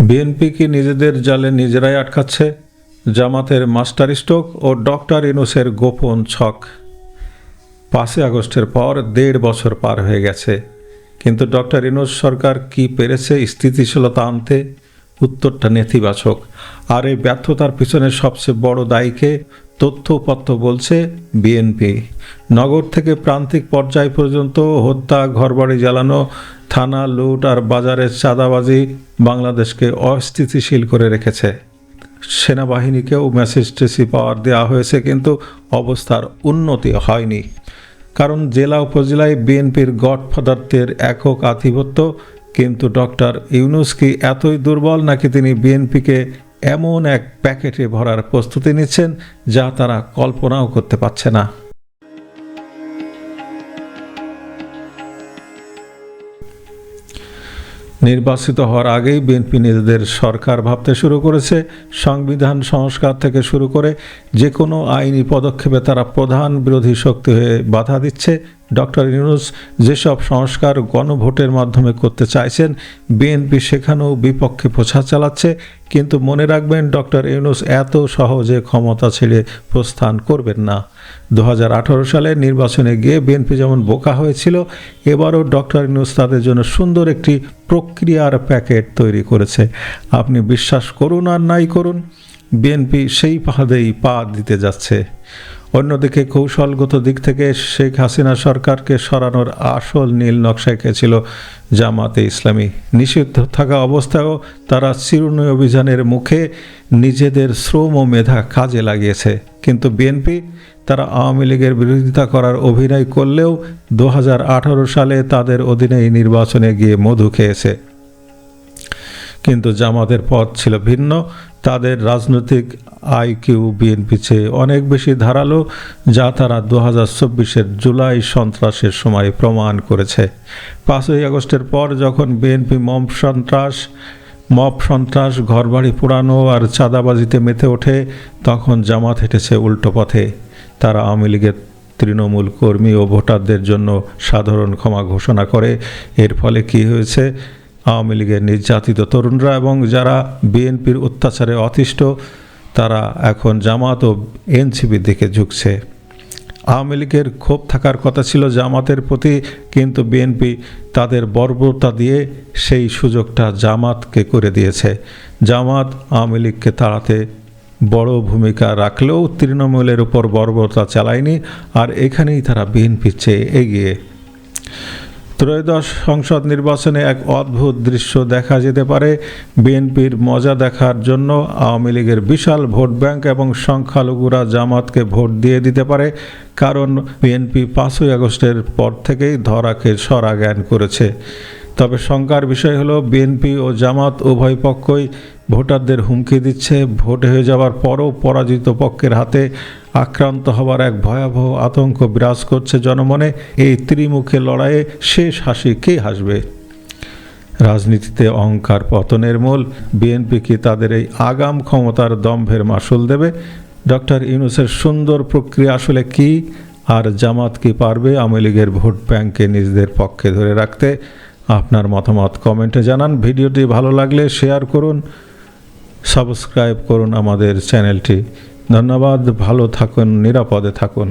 BNP কি নিজেদের জালে নিজেরাই আটকাচ্ছে জামাতের মাস্টার স্ট্রোক ও ডক্টর ইনুসের গোপন ছক। পাঁচই আগস্টের পর দেড় বছর পার হয়ে গেছে। কিন্তু ডক্টর ইনুস সরকার কি পেরেছে স্থিতিশীলতা আনতে? উত্তরটা নেতিবাচক। আর এই ব্যর্থতার পিছনে সবচেয়ে বড় দায়ীকে তথ্য তথ্যপত্র বলছে বিএনপি। নগর থেকে প্রান্তিক পর্যায় পর্যন্ত হত্যা, ঘরবাড়ি জ্বালানো থানা, লুট আর বাজারের চাঁদাবাজি বাংলাদেশকে অস্থিতিশীল করে রেখেছে। সেনাবাহিনীকেও মেসেজ টেসি পাওয়ার দেওয়া হয়েছে, কিন্তু অবস্থার উন্নতি হয়নি। কারণ জেলা উপজেলায় বিএনপির গডফাদারদের একক আধিপত্য, কিন্তু ডক্টর ইউনুস কি এতই দুর্বল নাকি তিনি বিএনপিকে এমন এক প্যাকেটে ভরার প্রস্তুতি নিচ্ছেন, যা তারা কল্পনাও করতে পারছে না? নির্বাচিত হওয়ার আগেই বিএনপি নিজেদের সরকার ভাবতে শুরু করেছে, সংবিধান, সংস্কার থেকে শুরু করে যে কোনো আইনি পদক্ষেপে তারা প্রধান বিরোধী শক্তি হয়ে বাধা দিচ্ছে। ডক্টর ইউনুস যেসব সংস্কার গণভোটের মাধ্যমে করতে চাইছেন, বিএনপি সেখানেও বিপক্ষে প্রচার চালাচ্ছে, কিন্তু মনে রাখবেন ডক্টর ইউনুস এত সহজে ক্ষমতা ছেড়ে প্রস্থান করবেন না। দু হাজার আঠারো সালে নির্বাচনে গিয়ে বিএনপি যেমন বোকা হয়েছিল, এবারও ডক্টর ইউনুস তাদের জন্য সুন্দর একটি প্রক্রিয়ার প্যাকেট তৈরি করেছে। আপনি বিশ্বাস করুন আর নাই করুন, বিএনপি সেই পাহাদেই পা দিতে যাচ্ছে। অন্যদিকে কৌশলগত দিক থেকে শেখ হাসিনা সরকারকে সরানোর আসল নীল নকশা এঁকেছিল জামাতে ইসলামী। নিষিদ্ধ থাকা অবস্থায়ও তারা চিরুনি অভিযানের মুখে নিজেদের শ্রম ও মেধা কাজে লাগিয়েছে। কিন্তু বিএনপি তারা আওয়ামী লীগের বিরোধিতা করার অভিনয় করলেও দু হাজার আঠারো সালে তাদের অধীনে এই নির্বাচনে গিয়ে মধু খেয়েছে। কিন্তু জামাতের পথ ছিল ভিন্ন। তাদের রাজনৈতিক আইকিউ বিএনপি চেয়ে অনেক বেশি ধারালো, যা তারা দু হাজার চব্বিশের জুলাই সন্ত্রাসের সময় প্রমাণ করেছে। পাঁচই আগস্টের পর যখন বিএনপি মব সন্ত্রাস মব সন্ত্রাস ঘরবাড়ি পোড়ানো আর চাঁদাবাজিতে মেতে ওঠে, তখন জামাত হেঁটেছে উল্টো পথে। তারা আওয়ামী লীগের তৃণমূল কর্মী ও ভোটারদের জন্য সাধারণ ক্ষমা ঘোষণা করে। এর ফলে কি হয়েছে? আওয়ামী লীগের নির্যাতিত তরুণরা এবং যারা বিএনপির অত্যাচারে অতিষ্ঠ, তারা এখন জামাত ও এনসিপির দিকে ঝুঁকছে। আওয়ামী লীগের ক্ষোভ থাকার কথা ছিল জামাতের প্রতি, কিন্তু বিএনপি তাদের বর্বরতা দিয়ে সেই সুযোগটা জামাতকে করে দিয়েছে। জামাত আওয়ামী লীগকে তাড়াতে বড় ভূমিকা রাখলেও তৃণমূলের উপর বর্বরতা চালায়নি, আর এখানেই তারা বিএনপির চেয়ে এগিয়ে। ত্রয়োদশ সংসদ নির্বাচনে এক অদ্ভুত দৃশ্য দেখা যেতে পারে। বিএনপির মজা দেখার জন্য আওয়ামী লীগের বিশাল ভোট ব্যাংক এবং সংখ্যালঘুরা জামাতকে ভোট দিয়ে দিতে পারে, কারণ বিএনপি পাঁচই আগস্টের পর থেকেই ধরাকে সরা জ্ঞান করেছে। তবে শঙ্কার বিষয় হলো, বিএনপি ও জামাত উভয় পক্ষই ভোটারদের হুমকি দিচ্ছে। ভোট হয়ে যাওয়ার পরও পরাজিত পক্ষের হাতে আক্রান্ত হবার এক ভয়াবহ আতঙ্ক বিরাজ করছে জনমনে। এই ত্রিমুখী লড়াইয়ে শেষ হাসি কে হাসবে? রাজনীতিতে অহংকার পতনের মূল। বিএনপি কি তাদের এই আগাম ক্ষমতার দম্ভের মাসুল দেবে? ডক্টর ইউনুসের সুন্দর প্রক্রিয়া আসলে কি? আর জামাত কি পারবে আওয়ামী লীগের ভোট ব্যাংকে নিজেদের পক্ষে ধরে রাখতে? আপনার মতামত কমেন্টে জানান। ভিডিওটি ভালো লাগলে শেয়ার করুন। সাবস্ক্রাইব করুন আমাদের চ্যানেলটি। ধন্যবাদ ভালো থাকুন নিরাপদে থাকুন।